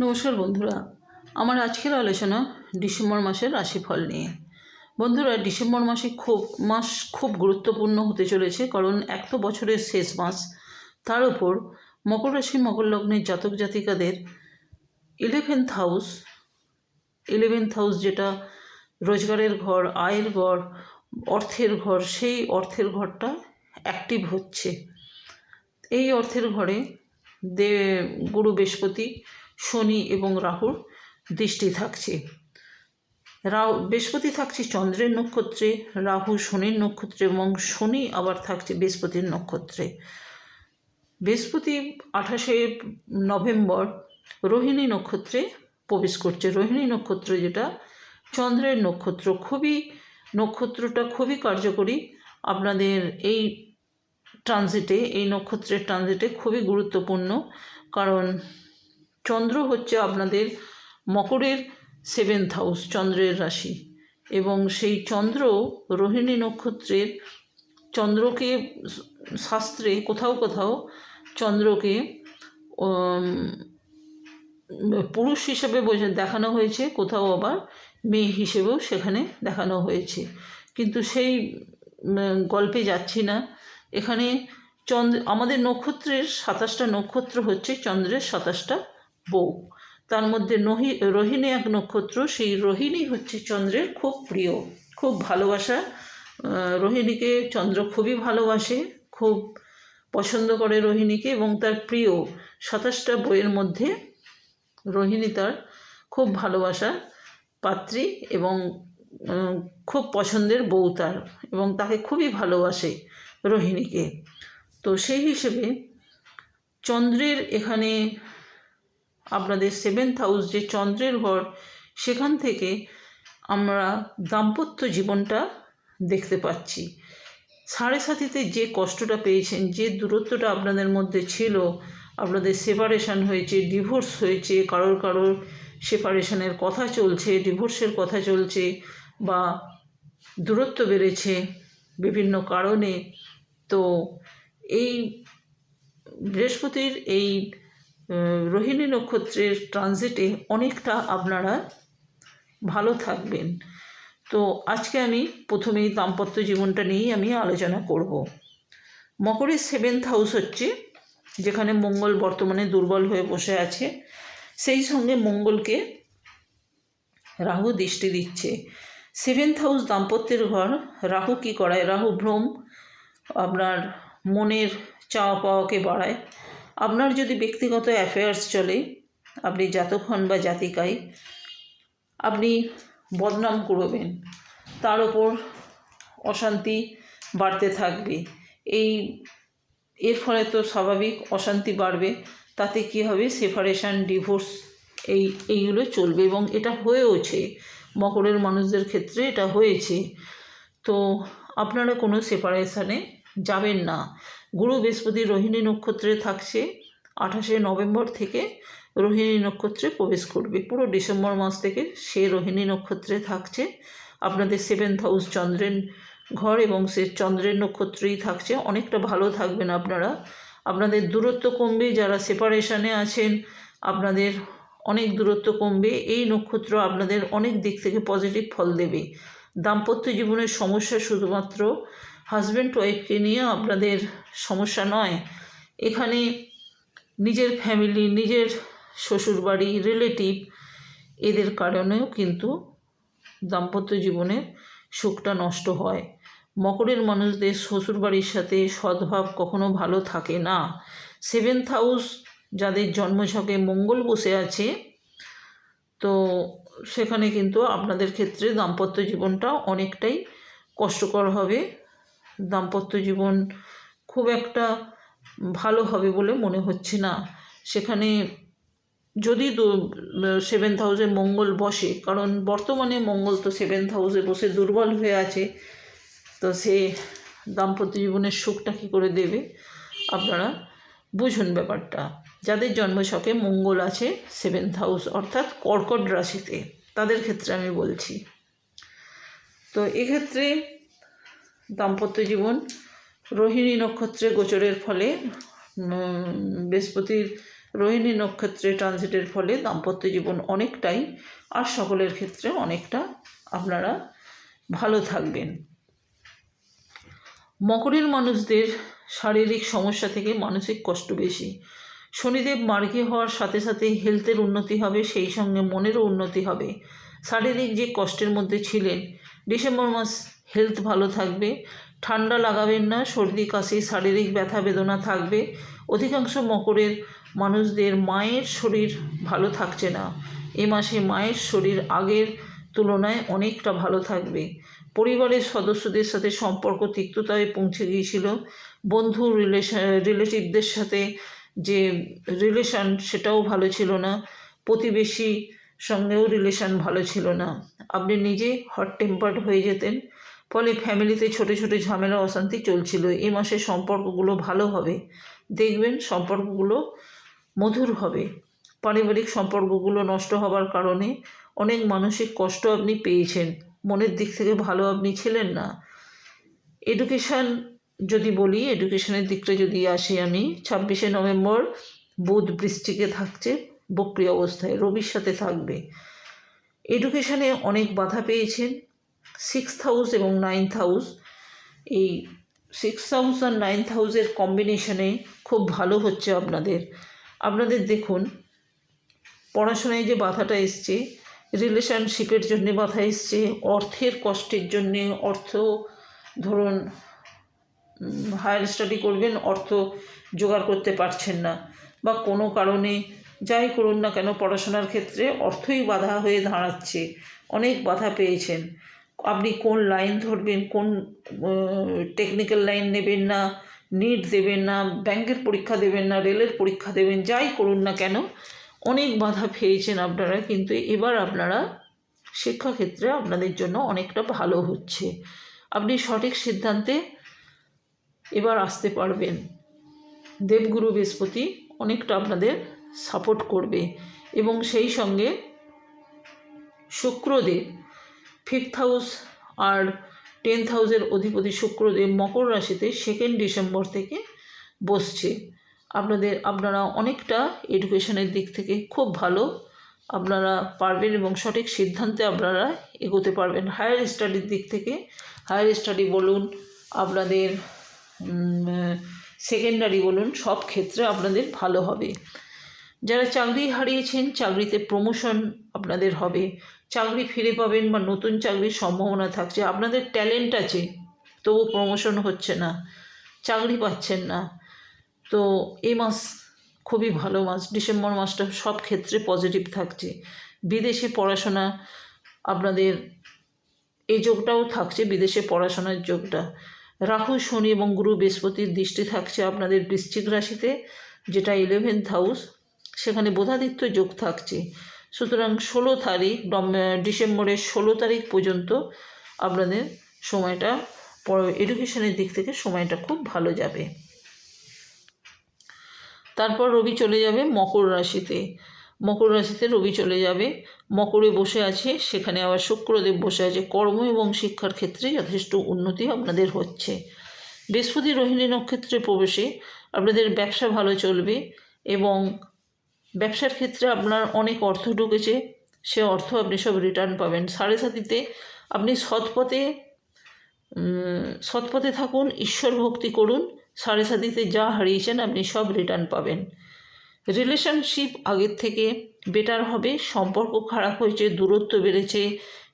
নমস্কার বন্ধুরা। আমার আজকের আলোচনা ডিসেম্বর মাসের রাশিফল নিয়ে। বন্ধুরা, ডিসেম্বর মাসে খুব, মাস খুব গুরুত্বপূর্ণ হতে চলেছে কারণ এক তো বছরের শেষ মাস। তার উপর মকর রাশি, মকর লগ্নের জাতক জাতিকাদের ইলেভেন্থ হাউস ইলেভেন্থ হাউস যেটা রোজগারের ঘর, আয়ের ঘর, অর্থের ঘর, সেই অর্থের ঘরটা অ্যাক্টিভ হচ্ছে। এই অর্থের ঘরে দে, গুরু বৃহস্পতি শনি এবং রাহুর দৃষ্টি থাকছে। রাহু, বৃহস্পতি থাকছে চন্দ্রের নক্ষত্রে, রাহু শনির নক্ষত্রে এবং শনি আবার থাকছে বৃহস্পতির নক্ষত্রে। বৃহস্পতি আঠাশে নভেম্বর রোহিণী নক্ষত্রে প্রবেশ করছে। রোহিণী নক্ষত্র যেটা, চন্দ্রের নক্ষত্র। খুবই, নক্ষত্রটা খুবই কার্যকরী। আপনাদের এই ট্রানজিটে এই নক্ষত্রের ট্রানজিটে খুবই গুরুত্বপূর্ণ। কারণ চন্দ্র হচ্ছে আপনাদের মকরের সেভেন্থ হাউস চন্দ্রের রাশি। এবং সেই চন্দ্র রোহিণী নক্ষত্রের চন্দ্রকে শাস্ত্রে কোথাও কোথাও চন্দ্রকে পুরুষ হিসেবে বোঝা দেখানো হয়েছে, কোথাও আবার মেয়ে হিসেবেও সেখানে দেখানো হয়েছে। কিন্তু সেই গল্পে যাচ্ছি না। এখানে চন্দ্র, আমাদের নক্ষত্রের সাতাশটা নক্ষত্র হচ্ছে চন্দ্রের সাতাশটা বউ। তার মধ্যে নহি রোহিণী এক নক্ষত্র, সেই রোহিণী হচ্ছে চন্দ্রের খুব প্রিয়, খুব ভালোবাসা। রোহিণীকে চন্দ্র খুবই ভালোবাসে, খুব পছন্দ করে রোহিণীকে এবং তার প্রিয় সাতাশটা বইয়ের মধ্যে রোহিণী তার খুব ভালোবাসার পাত্রী এবং খুব পছন্দের বউ তার এবং তাকে খুবই ভালোবাসে রোহিণীকে। তো সেই হিসেবে চন্দ্রের এখানে আপনাদের সেভেন্থ হাউস যে চন্দ্রের ঘর, সেখান থেকে আমরা দাম্পত্য জীবনটা দেখতে পাচ্ছি। সাড়ে সাথীতে যে কষ্টটা পেয়েছেন, যে দূরত্বটা আপনাদের মধ্যে ছিল, আপনাদের সেপারেশন হয়েছে ডিভোর্স হয়েছে, কারোর কারোর সেপারেশনের কথা চলছে ডিভোর্সের কথা চলছে, বা দূরত্ব বেড়েছে বিভিন্ন কারণে, তো এই বৃহস্পতির এই রোহিণী নক্ষত্রের ট্রানজিটে অনেকটা আপনারা ভালো থাকবেন। তো আজকে আমি প্রথমেই দাম্পত্য জীবনটা নিয়েই আমি আলোচনা করব। মকরের সেভেন্থ হাউস হচ্ছে, যেখানে মঙ্গল বর্তমানে দুর্বল হয়ে বসে আছে। সেই সঙ্গে মঙ্গলকে রাহু দৃষ্টি দিচ্ছে। সেভেন্থ হাউস দাম্পত্যের ঘর, রাহু কি করায়? রাহু ভ্রম আপনার মনের চাওয়া পাওয়াকে বাড়ায়। আপনার যদি ব্যক্তিগত অ্যাফেয়ার্স চলে, আপনি জাতক হন বা জাতিকায় আপনি বদনাম করবেন তার ওপর অশান্তি বাড়তে থাকবে। এই, এর ফলে তো স্বাভাবিক অশান্তি বাড়বে, তাতে কি হবে? সেপারেশন ডিভোর্স এই, এইগুলো চলবে এবং এটা হয়েওছে। মকরের মানুষদের ক্ষেত্রে এটা হয়েছে। তো আপনারা কোনো সেপারেশানে যাবেন না। গুরু বৃহস্পতি রোহিণী নক্ষত্রে থাকছে, আঠাশে নভেম্বর থেকে রোহিণী নক্ষত্রে প্রবেশ করবে। পুরো ডিসেম্বর মাস থেকে সে রোহিণী নক্ষত্রে থাকছে। আপনাদের সেভেন্থ হাউস চন্দ্রের ঘর এবং সে চন্দ্রের নক্ষত্রেই থাকছে। অনেকটা ভালো থাকবেন আপনারা। আপনাদের দূরত্ব কমবে, যারা সেপারেশনে আছেন, আপনাদের অনেক দূরত্ব কমবে। এই নক্ষত্র আপনাদের অনেক দিক থেকে পজিটিভ ফল দেবে। দাম্পত্য জীবনের সমস্যা শুধুমাত্র হাজব্যান্ড ওয়াইফকে নিয়ে আপনাদের সমস্যা নয়। এখানে নিজের ফ্যামিলি নিজের শ্বশুরবাড়ি রিলেটিভ এদের কারণেও কিন্তু দাম্পত্য জীবনের সুখটা নষ্ট হয়। মকরের মানুষদের শ্বশুরবাড়ির সাথে সদ্ভাব কখনো ভালো থাকে না। সেভেন্থ হাউস যাদের জন্মছকে মঙ্গল বসে আছে, তো সেখানে কিন্তু আপনাদের ক্ষেত্রে দাম্পত্য জীবনটা অনেকটাই কষ্টকর হবে। দাম্পত্য জীবন খুব একটা ভালো হবে বলে মনে হচ্ছে না। সেখানে যদি সেভেন্থ হাউসে মঙ্গল বসে, কারণ বর্তমানে মঙ্গল তো সেভেন্থ হাউসে বসে দুর্বল হয়ে আছে, তো সে দাম্পত্য জীবনের সুখটা কী করে দেবে? আপনারা বুঝুন ব্যাপারটা। যাদের জন্মছকে মঙ্গল আছে সেভেন্থ হাউস অর্থাৎ কর্কট রাশিতে, তাদের ক্ষেত্রে আমি বলছি। তো এক্ষেত্রে দাম্পত্য জীবন। রোহিণী নক্ষত্রে গোচরের ফলে বৃহস্পতির রোহিণী নক্ষত্রে ট্রানজিটের ফলে দাম্পত্য জীবন অনেকটাই, আর সকলের ক্ষেত্রে অনেকটা আপনারা ভালো থাকবেন। মকরের মানুষদের শারীরিক সমস্যা থেকে মানসিক কষ্ট বেশি। শনিদেব মার্গী হওয়ার সাথে সাথে হেলথের উন্নতি হবে, সেই সঙ্গে মনেরও উন্নতি হবে। শারীরিক যে কষ্টের মধ্যে ছিলেন, ডিসেম্বর মাস হেলথ ভালো থাকবে, ঠান্ডা লাগাবেন না, সর্দি, কাশি, শারীরিক ব্যথা, বেদনা থাকবে। অধিকাংশ মকরের মানুষদের মায়ের শরীর ভালো থাকছে না। এ মাসে মায়ের শরীর আগের তুলনায় অনেকটা ভালো থাকবে। পরিবারের সদস্যদের সাথে সম্পর্ক তিক্ততায় পৌঁছে গিয়েছিল। বন্ধু রিলেশন রিলেটিভদের সাথে যে রিলেশন সেটাও ভালো ছিল না। প্রতিবেশী সঙ্গেও রিলেশন ভালো ছিল না। আপনি নিজে হট টেম্পার্ড হয়ে যেতেন। ফলে ফ্যামিলিতে ছোটো ছোটো ঝামেলা অশান্তি চলছিল এই মাসে সম্পর্কগুলো ভালো হবে। দেখবেন সম্পর্কগুলো মধুর হবে। পারিবারিক সম্পর্কগুলো নষ্ট হবার কারণে অনেক মানসিক কষ্ট আপনি পেয়েছেন। মনের দিক থেকে ভালো আপনি ছিলেন না। এডুকেশান যদি বলি, এডুকেশনের দিকটা যদি আসি আমি, ছাব্বিশে নভেম্বর বুধ বৃষ্টিকে থাকছে, বক্রি অবস্থায়, রবির সাথে থাকবে। এডুকেশানে অনেক বাধা পেয়েছেন। সিক্স হাউস এবং নাইন্থ হাউস এই সিক্স হাউস আর নাইন্থ হাউসের কম্বিনেশনে খুব ভালো হচ্ছে আপনাদের। আপনাদের দেখুন, পড়াশোনায় যে বাধাটা এসছে রিলেশনশিপের জন্যে বাধা এসছে, অর্থের কষ্টের জন্যে অর্থ, ধরুন হায়ার স্টাডি করবেন, অর্থ জোগাড় করতে পারছেন না। বা কোনো কারণে যাই করুন না কেন, পড়াশোনার ক্ষেত্রে অর্থই বাধা হয়ে দাঁড়াচ্ছে। অনেক বাধা পেয়েছেন। আপনি কোন লাইন ধরবেন, কোন টেকনিক্যাল লাইন নেবেন না নিট দেবেন না, ব্যাংকের পরীক্ষা দেবেন না, রেলের পরীক্ষা দেবেন, যাই করুন না কেন, অনেক বাধা পেয়েছেন আপনারা, কিন্তু এবার আপনারা শিক্ষাক্ষেত্রে আপনাদের জন্য অনেকটা ভালো হচ্ছে। আপনি সঠিক সিদ্ধান্তে এবার আসতে পারবেন। দেবগুরু বৃহস্পতি অনেকটা আপনাদের সাপোর্ট করবে এবং সেই সঙ্গে শুক্রদেব ফিফথ হাউস আর টেন্থ হাউসের অধিপতি শুক্রদেব মকর রাশিতে সেকেন্ড ডিসেম্বর থেকে বসছে। আপনাদের, আপনারা অনেকটা এডুকেশনের দিক থেকে খুব ভালো। আপনারা পারবেন এবং সঠিক সিদ্ধান্তে আপনারা এগোতে পারবেন। হায়ার স্টাডির দিক থেকে, হায়ার স্টাডি বলুন, আপনাদের সেকেন্ডারি বলুন, সব ক্ষেত্রে আপনাদের ভালো হবে। যারা চাকরি হারিয়েছেন, চাকরিতে প্রমোশন আপনাদের হবে। চাকরি ফিরে পাবেন বা নতুন চাকরির সম্ভাবনা থাকছে, আপনাদের ট্যালেন্ট আছে, তবু প্রমোশন হচ্ছে না, চাকরি পাচ্ছেন না, তো এই মাস খুবই ভালো মাস, ডিসেম্বর মাসটা সব ক্ষেত্রে পজিটিভ থাকছে, বিদেশে পড়াশোনা আপনাদের এই যোগটাও থাকছে, বিদেশে পড়াশোনার যোগটা, রাহু, শনি এবং গুরু বৃহস্পতির দৃষ্টি থাকছে আপনাদের বৃশ্চিক রাশিতে, যেটা ইলেভেন্থ হাউস সেখানে বোধাদিত্য যোগ থাকছে সুতরাং ষোলো তারিখ ডিসেম্বরের ষোলো তারিখ পর্যন্ত আপনাদের সময়টা এডুকেশনের দিক থেকে সময়টা খুব ভালো যাবে। তারপর রবি চলে যাবে মকর রাশিতে। মকর রাশিতে রবি চলে যাবে। মকরে বসে আছে, সেখানে আবার শুক্রদেব বসে আছে। কর্ম এবং শিক্ষার ক্ষেত্রে যথেষ্ট উন্নতি আপনাদের হচ্ছে। বৃহস্পতি রোহিণী নক্ষত্রে প্রবেশে আপনাদের ব্যবসা ভালো চলবে এবং ব্যবসার ক্ষেত্রে আপনার অনেক অর্থ ঢুকেছে, সে অর্থ আপনি সব রিটার্ন পাবেন। সাড়ে সাতিতে আপনি সৎপথে সৎপথে থাকুন, ঈশ্বর ভক্তি করুন, সাড়ে সাতিতে যা হারিয়েছেন আপনি সব রিটার্ন পাবেন। রিলেশনশিপ আগের থেকে বেটার হবে, সম্পর্ক খারাপ হয়েছে, দূরত্ব বেড়েছে,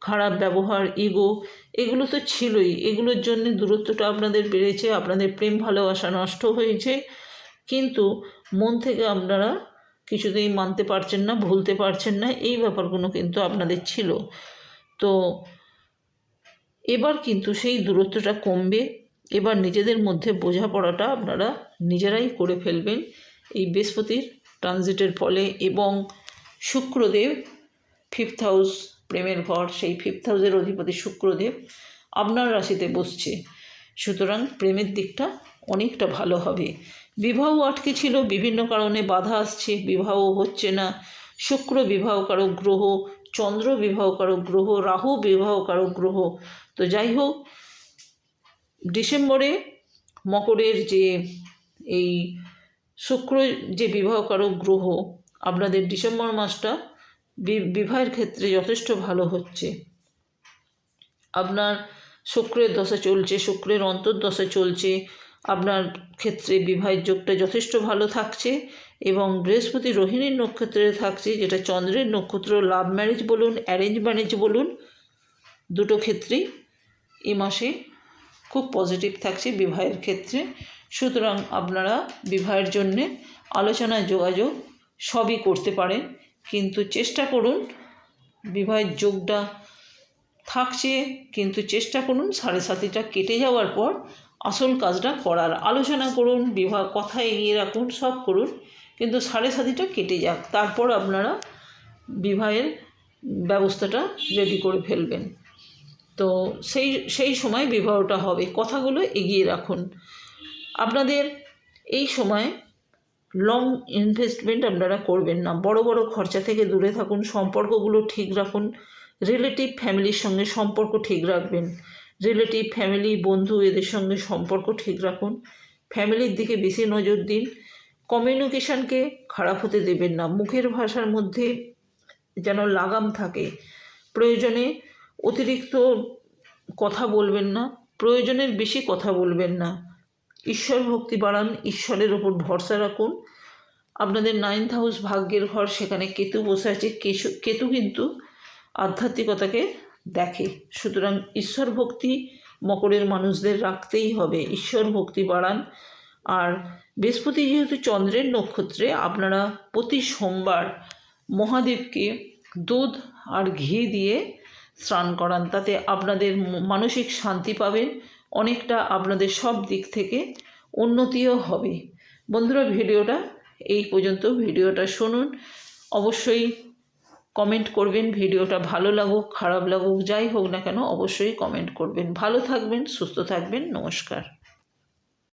খারাপ ব্যবহার ইগো এগুলো তো ছিলই। এগুলোর জন্য দূরত্বটা আপনাদের বেড়েছে, আপনাদের প্রেম ভালোবাসা নষ্ট হয়েছে। কিন্তু মন থেকে আপনারা কিছুতেই মানতে পারছেন না, ভুলতে পারছেন না, এই ব্যাপারগুলো কিন্তু আপনাদের ছিল। তো এবার কিন্তু সেই দূরত্বটা কমবে। এবার নিজেদের মধ্যে বোঝাপড়াটা আপনারা নিজেরাই করে ফেলবেন এই বৃহস্পতির ট্রানজিটের ফলে এবং শুক্রদেব ফিফথ হাউস প্রেমের ঘর, সেই ফিফথ হাউসের অধিপতি শুক্রদেব আপনার রাশিতে বসছে। সুতরাং প্রেমের দিকটা অনেকটা ভালো হবে। বিবাহ আটকে ছিল বিভিন্ন কারণে বাধা আসছে, বিবাহ হচ্ছে না। শুক্র বিবাহকারক গ্রহ, চন্দ্র বিবাহকারক গ্রহ, রাহু বিবাহকারক গ্রহ। তো যাই হোক, ডিসেম্বরে মকরের যে এই শুক্র যে বিবাহকারক গ্রহ, আপনাদের ডিসেম্বর মাসটা বিবাহের ক্ষেত্রে যথেষ্ট ভালো হচ্ছে। আপনার শুক্রের দশা চলছে, শুক্রের অন্তর্দশা চলছে আপনার ক্ষেত্রে বিবাহের যোগটা যথেষ্ট ভালো থাকছে এবং বৃহস্পতি রোহিণীর নক্ষত্রে থাকছে, যেটা চন্দ্রের নক্ষত্র লাভ ম্যারেজ বলুন অ্যারেঞ্জ ম্যারেজ বলুন, দুটো ক্ষেত্রেই এ মাসে খুব পজিটিভ থাকছে বিবাহের ক্ষেত্রে। সুতরাং আপনারা বিবাহের জন্যে আলোচনা, যোগাযোগ সবই করতে পারেন। কিন্তু চেষ্টা করুন বিবাহের যোগটা থাকছে, কিন্তু চেষ্টা করুন সাড়ে সাতিটা কেটে যাওয়ার পর আসল কাজটা করার। আলোচনা করুন বিবাহ কথা এগিয়ে রাখুন, সব করুন। কিন্তু সাড়ে সাতিটা কেটে যাক। তারপর আপনারা বিবাহের ব্যবস্থাটা রেডি করে ফেলবেন। তো সেই সেই সময় বিবাহটা হবে। কথাগুলো এগিয়ে রাখুন। আপনাদের এই সময় লং ইনভেস্টমেন্ট আপনারা করবেন না। বড় বড় খরচা থেকে দূরে থাকুন। সম্পর্কগুলো ঠিক রাখুন। রিলেটিভ ফ্যামিলির সঙ্গে সম্পর্ক ঠিক রাখবেন। রিলেটিভ ফ্যামিলি বন্ধু এদের সঙ্গে সম্পর্ক ঠিক রাখুন। ফ্যামিলির দিকে বেশি নজর দিন। কমিউনিকেশানকে খারাপ হতে দেবেন না। মুখের ভাষার মধ্যে যেন লাগাম থাকে। প্রয়োজনে অতিরিক্ত কথা বলবেন না। প্রয়োজনের বেশি কথা বলবেন না। ঈশ্বর ভক্তি বাড়ান। ঈশ্বরের ওপর ভরসা রাখুন। আপনাদের নাইন্থ হাউস ভাগ্যের ঘর, সেখানে কেতু বসে আছে। কেতু কিন্তু আধ্যাত্মিকতাকে দেখে। সুতরাং ঈশ্বর ভক্তি মকরের মানুষদের রাখতেই হবে। ঈশ্বর ভক্তি বাড়ান। আর বৃহস্পতি যেহেতু চন্দ্রের নক্ষত্রে, আপনারা প্রতি সোমবার মহাদেবকে দুধ আর ঘি দিয়ে স্নান করান। তাতে আপনাদের মানসিক শান্তি পাবেন। অনেকটা আপনাদের সব দিক থেকে উন্নতিও হবে। বন্ধুরা, ভিডিওটা এই পর্যন্ত। ভিডিওটা শুনুন। অবশ্যই কমেন্ট করবেন, ভিডিওটা ভালো লাগুক, খারাপ লাগুক, যাই হোক না কেন, অবশ্যই কমেন্ট করবেন। ভালো থাকবেন, সুস্থ থাকবেন, নমস্কার।